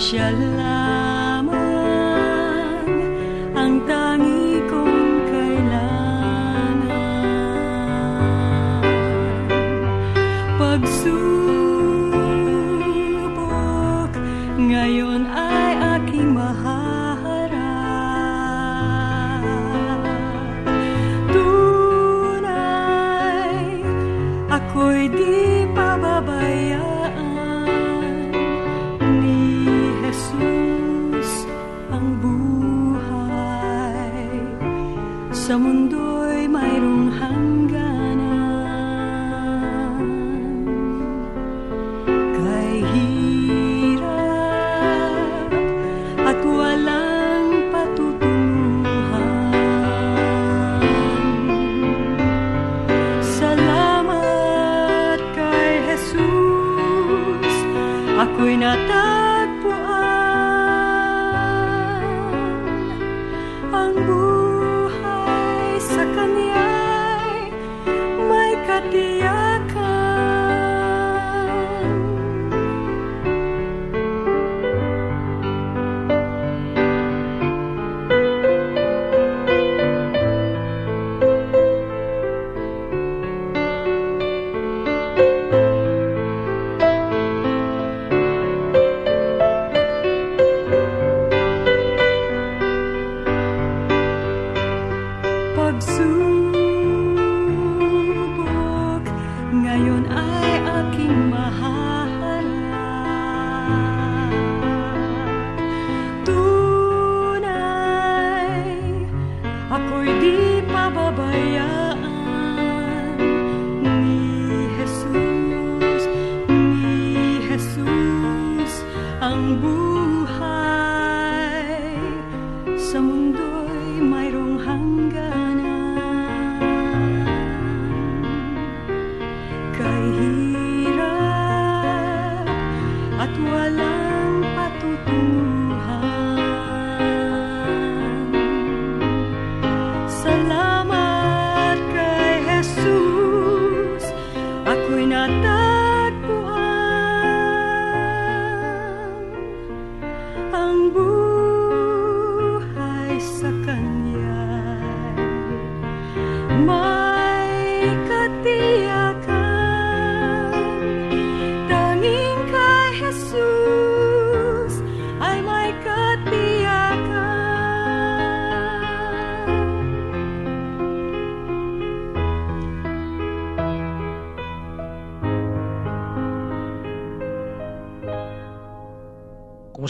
Siya lamang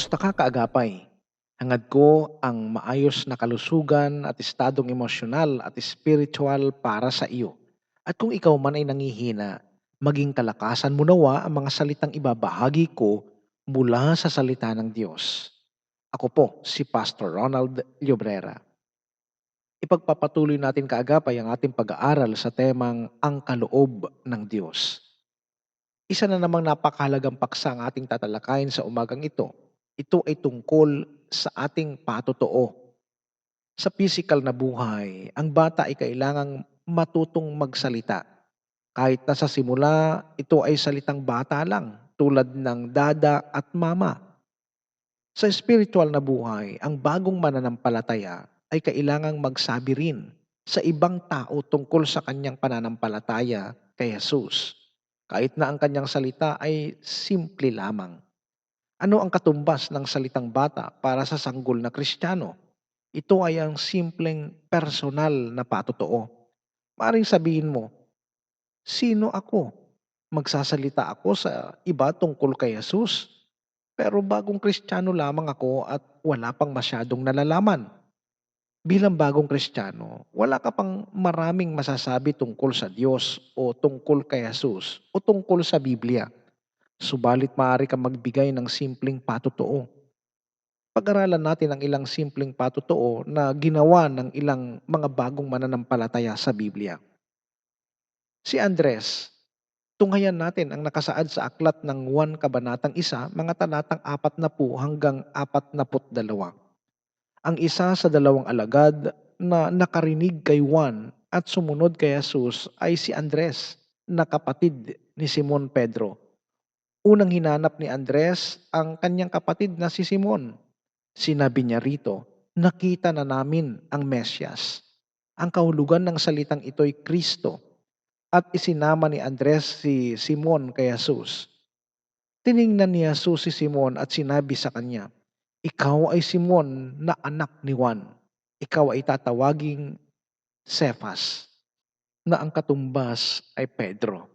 Kumusta ka kaagapay? Hangad ko ang maayos na kalusugan at estadong emosyonal at spiritual para sa iyo. At kung ikaw man ay nangihina, maging kalakasan mo nawa ang mga salitang ibabahagi ko mula sa salita ng Diyos. Ako po si Pastor Ronald Llobrera. Ipagpapatuloy natin kaagapay ang ating pag-aaral sa temang ang kaloob ng Diyos. Isa na namang napakahalagang paksa ang ating tatalakayin sa umagang ito. Ito ay tungkol sa ating patotoo. Sa physical na buhay, ang bata ay kailangang matutong magsalita. Kahit na sa simula, ito ay salitang bata lang, tulad ng dada at mama. Sa spiritual na buhay, ang bagong mananampalataya ay kailangang magsabi rin sa ibang tao tungkol sa kanyang pananampalataya kay Jesus. Kahit na ang kanyang salita ay simple lamang. Ano ang katumbas ng salitang bata para sa sanggol na Kristiyano? Ito ay ang simpleng personal na patotoo. Maring sabihin mo, sino ako? Magsasalita ako sa iba tungkol kay Jesus? pero bagong Kristiyano lamang ako at wala pang masyadong nalalaman. Bilang bagong Kristiyano, wala ka pang maraming masasabi tungkol sa Diyos o tungkol kay Jesus o tungkol sa Biblia. Subalit maaari kang magbigay ng simpleng patotoo. Pag-aralan natin ang ilang simpleng patotoo na ginawa ng ilang mga bagong mananampalataya sa Biblia. Si Andres, tunghayan natin ang nakasaad sa aklat ng 1 Kabanatang 1, mga talatang 40 hanggang 42. Ang isa sa dalawang alagad na nakarinig kay Juan at sumunod kay Jesus ay si Andres, na kapatid ni Simon Pedro. Unang hinanap ni Andres ang kanyang kapatid na si Simon. Sinabi niya rito, nakita na namin ang Mesyas. Ang kahulugan ng salitang ito'y Kristo at isinama ni Andres si Simon kay Jesus. Tiningnan ni Jesus si Simon at sinabi sa kanya, Ikaw ay Simon na anak ni Juan. Ikaw ay tatawaging Cephas, na ang katumbas ay Pedro.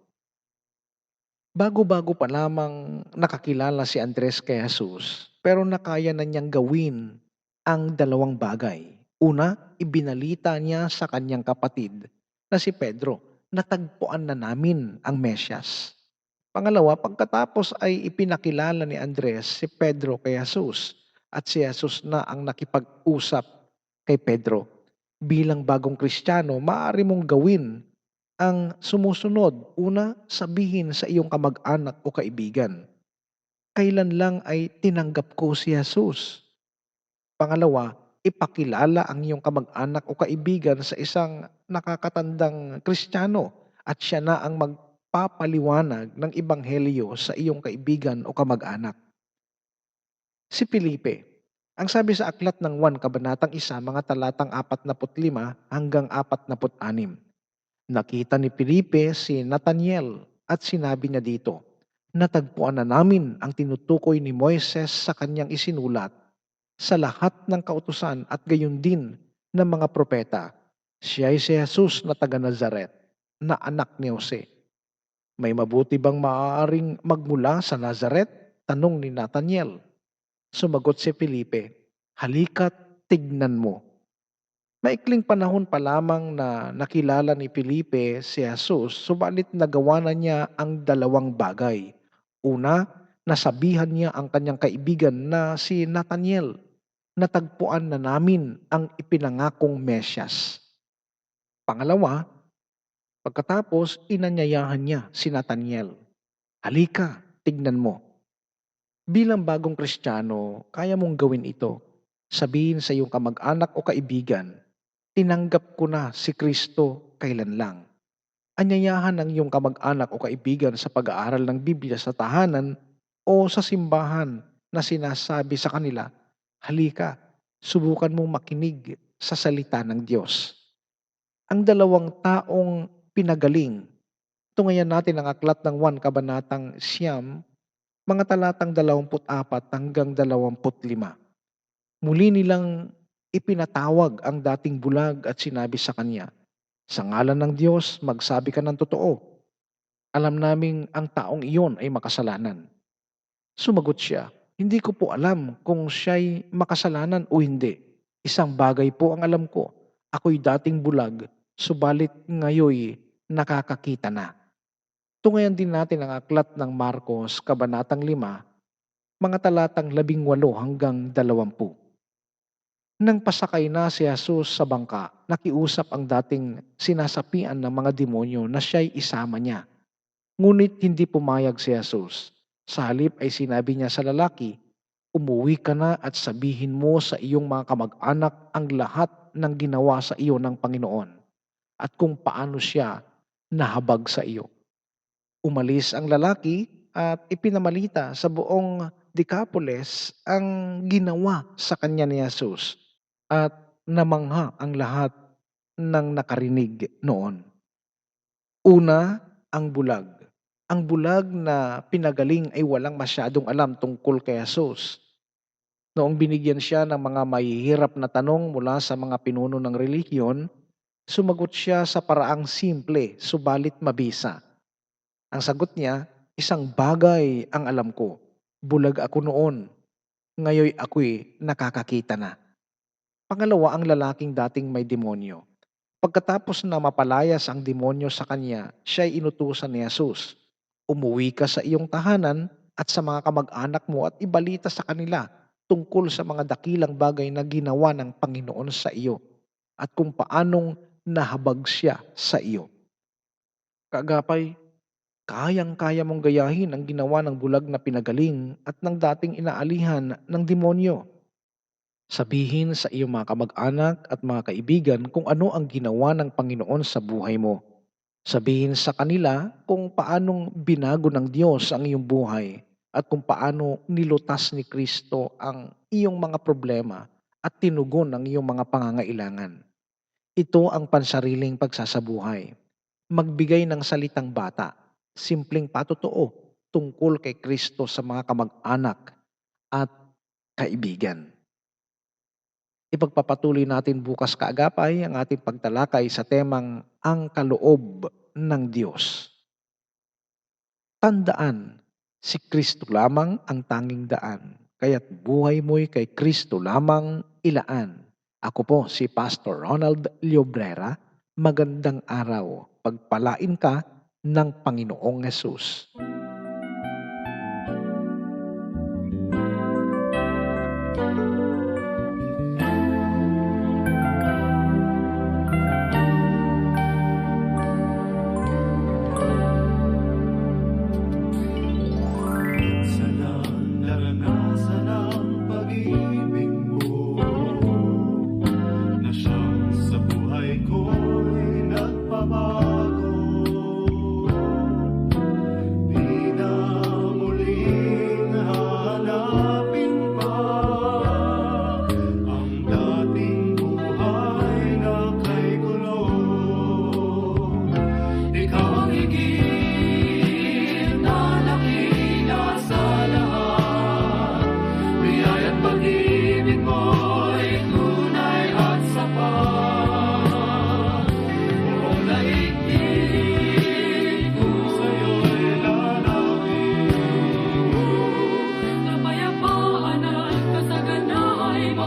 Bago-bago pa lamang nakakilala si Andres kay Jesus, pero nakaya na niyang gawin ang dalawang bagay. Una, ibinalita niya sa kanyang kapatid na si Pedro, natagpuan na namin ang Mesyas. Pangalawa, pagkatapos ay ipinakilala ni Andres si Pedro kay Jesus at si Jesus na ang nakipag-usap kay Pedro. Bilang bagong Kristiyano, maaari mong gawin ang sumusunod. Una, sabihin sa iyong kamag-anak o kaibigan, kailan lang ay tinanggap ko si Jesus. Pangalawa, ipakilala ang iyong kamag-anak o kaibigan sa isang nakakatandang Kristiyano at siya na ang magpapaliwanag ng Ebanghelyo sa iyong kaibigan o kamag-anak. Si Felipe, ang sabi sa aklat ng 1 Kabanatang 1, mga talatang 45 hanggang 46. Nakita ni Felipe si Nathaniel at sinabi niya dito, Natagpuan na namin ang tinutukoy ni Moises sa kanyang isinulat sa lahat ng kautusan at gayon din ng mga propeta. Siya ay si Jesus na taga Nazaret, na anak ni Jose. May mabuti bang maaaring magmula sa Nazaret? Tanong ni Nathaniel. Sumagot si Felipe, Halika't tignan mo. Maikling panahon pa lamang na nakilala ni Felipe si Jesus, subalit nagawa na niya ang dalawang bagay. Una, nasabihan niya ang kanyang kaibigan na si Nathaniel, natagpuan na namin ang ipinangakong Mesyas. Pangalawa, pagkatapos inanyayahan niya si Nathaniel, Halika, tignan mo. Bilang bagong Kristiyano, kaya mong gawin ito. Sabihin sa iyong kamag-anak o kaibigan, tinanggap ko na si Kristo kailan lang. Anyayahan ng iyong kamag-anak o kaibigan sa pag-aaral ng Biblia sa tahanan o sa simbahan na sinasabi sa kanila, halika, subukan mong makinig sa salita ng Diyos. Ang dalawang taong pinagaling, tungayan natin ang aklat ng 1 Kabanatang Siyam, mga talatang 24 hanggang 25. Muli nilang ipinatawag ang dating bulag at sinabi sa kanya, Sa ngalan ng Diyos, magsabi ka ng totoo. Alam naming ang taong iyon ay makasalanan. Sumagot siya, Hindi ko po alam kung siya'y makasalanan o hindi. Isang bagay po ang alam ko. Ako'y dating bulag, subalit ngayoy nakakakita na. Tungayan din natin ang aklat ng Marcos, Kabanatang 5, mga talatang 18 hanggang 20. Nang pasakay na si Jesus sa bangka, nakiusap ang dating sinasapian ng mga demonyo na siya'y isama niya. Ngunit hindi pumayag si Jesus. Sa halip ay sinabi niya sa lalaki, Umuwi ka na at sabihin mo sa iyong mga kamag-anak ang lahat ng ginawa sa iyo ng Panginoon at kung paano siya nahabag sa iyo. Umalis ang lalaki at ipinamalita sa buong Decapolis ang ginawa sa kanya ni Jesus at namangha ang lahat ng nakarinig noon. Una, ang bulag. Ang bulag na pinagaling ay walang masyadong alam tungkol kay Jesus. Noong binigyan siya ng mga mahihirap na tanong mula sa mga pinuno ng relihiyon, sumagot siya sa paraang simple, subalit mabisa. Ang sagot niya, isang bagay ang alam ko. Bulag ako noon. Ngayon ako'y nakakakita na. Pangalawa ang lalaking dating may demonyo. Pagkatapos na mapalayas ang demonyo sa kanya, siya'y inutusan ni Jesus. Umuwi ka sa iyong tahanan at sa mga kamag-anak mo at ibalita sa kanila tungkol sa mga dakilang bagay na ginawa ng Panginoon sa iyo at kung paanong nahabag siya sa iyo. Kaagapay, kayang-kaya mong gayahin ang ginawa ng bulag na pinagaling at ng dating inaalihan ng demonyo. Sabihin sa iyong mga kamag-anak at mga kaibigan kung ano ang ginawa ng Panginoon sa buhay mo. Sabihin sa kanila kung paanong binago ng Diyos ang iyong buhay at kung paano nilutas ni Kristo ang iyong mga problema at tinugon ang iyong mga pangangailangan. Ito ang pansariling pagsasabuhay. Magbigay ng salitang bata, simpleng patotoo tungkol kay Kristo sa mga kamag-anak at kaibigan. Ipagpapatuloy natin bukas kaagapay ang ating pagtalakay sa temang ang kaloob ng Diyos. Tandaan, si Kristo lamang ang tanging daan, kaya't buhay mo'y kay Kristo lamang ilaan. Ako po si Pastor Ronald Llobrera. Magandang araw. Pagpalain ka ng Panginoong Yesus.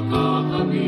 makakabit.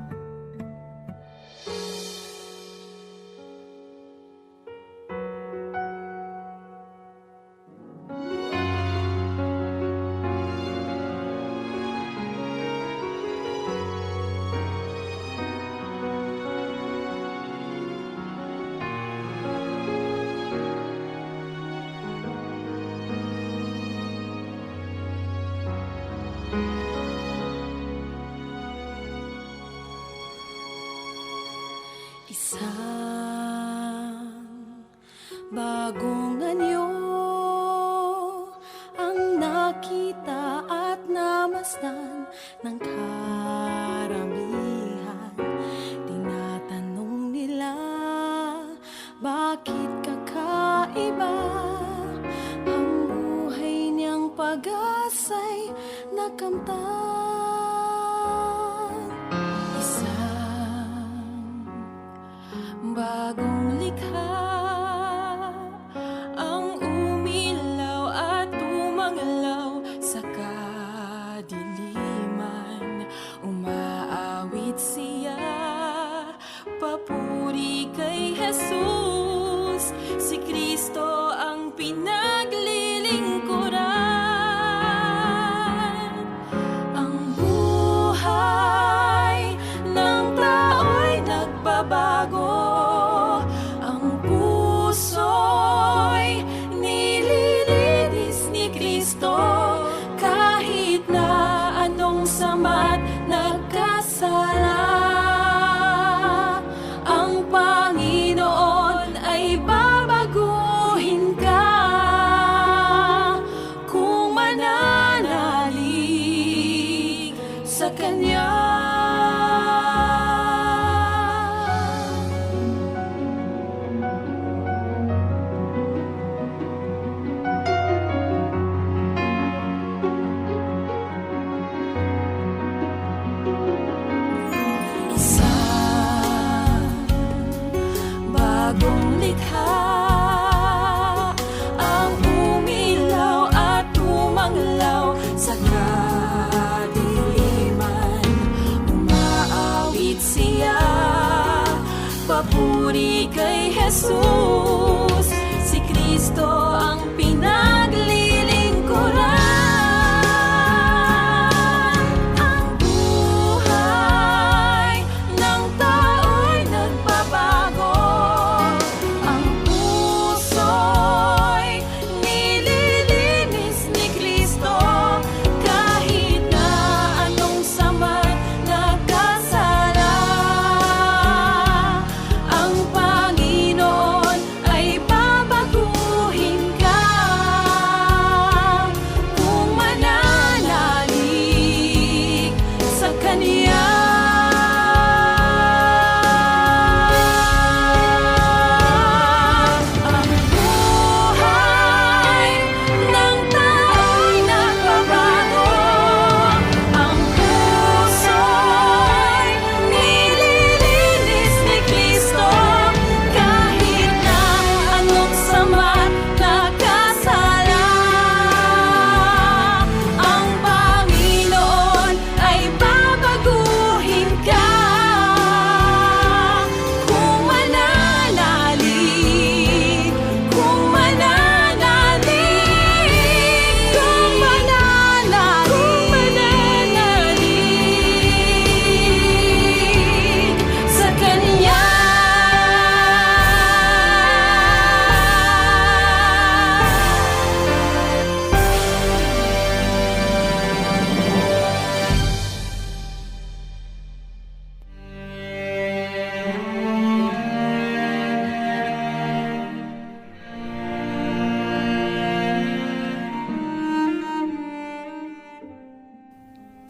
Isang bagong anyo ang nakita at namasdan ng karamihan. Tinatanong nila, bakit kakaiba ang buhay niyang pag-asa'y nakamtan? Bagong likha ang